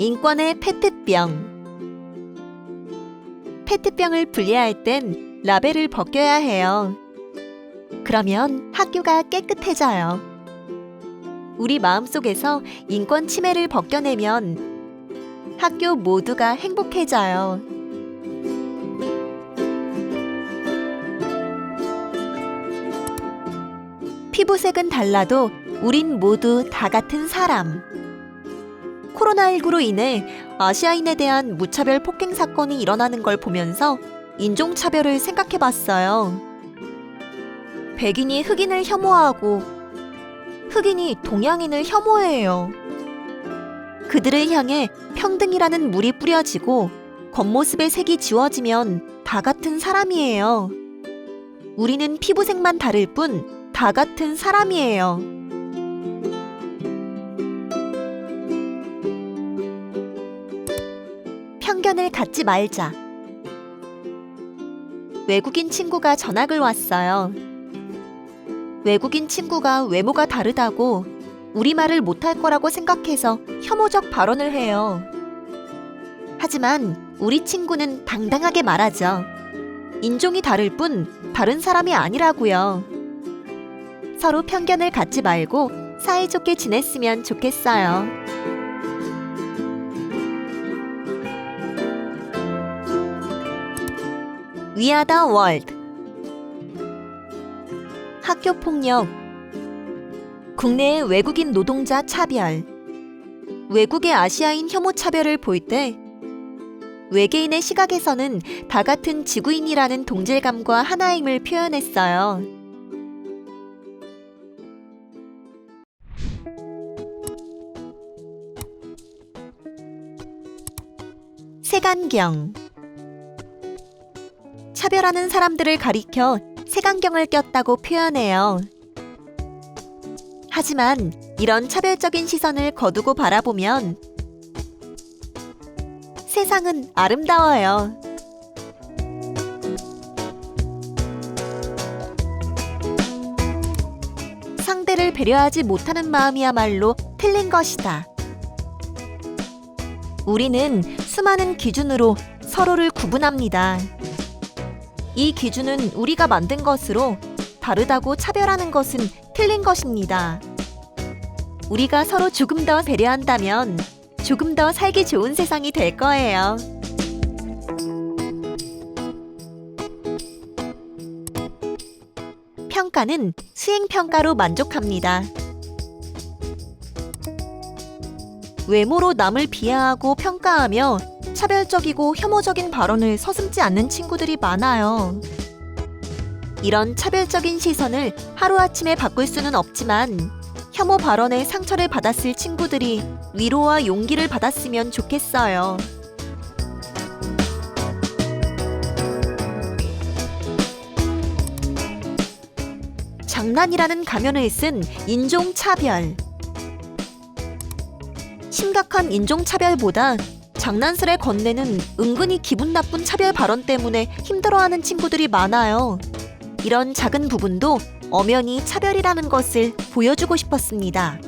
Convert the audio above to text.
인권의 페트병. 페트병을 분리할 땐 라벨을 벗겨야 해요. 그러면 학교가 깨끗해져요. 우리 마음속에서 인권 침해를 벗겨내면 학교 모두가 행복해져요. 피부색은 달라도 우린 모두 다 같은 사람. 코로나19로 인해 아시아인에 대한 무차별 폭행 사건이 일어나는 걸 보면서 인종차별을 생각해 봤어요. 백인이 흑인을 혐오하고 흑인이 동양인을 혐오해요. 그들을 향해 평등이라는 물이 뿌려지고 겉모습의 색이 지워지면 다 같은 사람이에요. 우리는 피부색만 다를 뿐 다 같은 사람이에요. 편견을 갖지 말자. 외국인 친구가 전학을 왔어요. 외국인 친구가 외모가 다르다고 우리말을 못할 거라고 생각해서 혐오적 발언을 해요. 하지만 우리 친구는 당당하게 말하죠. 인종이 다를 뿐 다른 사람이 아니라고요. 서로 편견을 갖지 말고 사이좋게 지냈으면 좋겠어요. 위아더 월드 학교 폭력. 국내의 외국인 노동자 차별. 외국의 아시아인 혐오 차별을 볼 때 외계인의 시각에서는 다 같은 지구인이라는 동질감과 하나임을 표현했어요. 색안경 차별하는 사람들을 가리켜 색안경을 꼈다고 표현해요. 하지만 이런 차별적인 시선을 거두고 바라보면 세상은 아름다워요. 상대를 배려하지 못하는 마음이야말로 틀린 것이다. 우리는 수많은 기준으로 서로를 구분합니다. 이 기준은 우리가 만든 것으로 다르다고 차별하는 것은 틀린 것입니다. 우리가 서로 조금 더 배려한다면 조금 더 살기 좋은 세상이 될 거예요. 평가는 수행평가로 만족합니다. 외모로 남을 비하하고 평가하며 차별적이고 혐오적인 발언을 서슴지 않는 친구들이 많아요. 이런 차별적인 시선을 하루아침에 바꿀 수는 없지만 혐오 발언에 상처를 받았을 친구들이 위로와 용기를 받았으면 좋겠어요. 장난이라는 가면을 쓴 인종차별. 심각한 인종차별보다 장난스레 건네는 은근히 기분 나쁜 차별 발언 때문에 힘들어하는 친구들이 많아요. 이런 작은 부분도 엄연히 차별이라는 것을 보여주고 싶었습니다.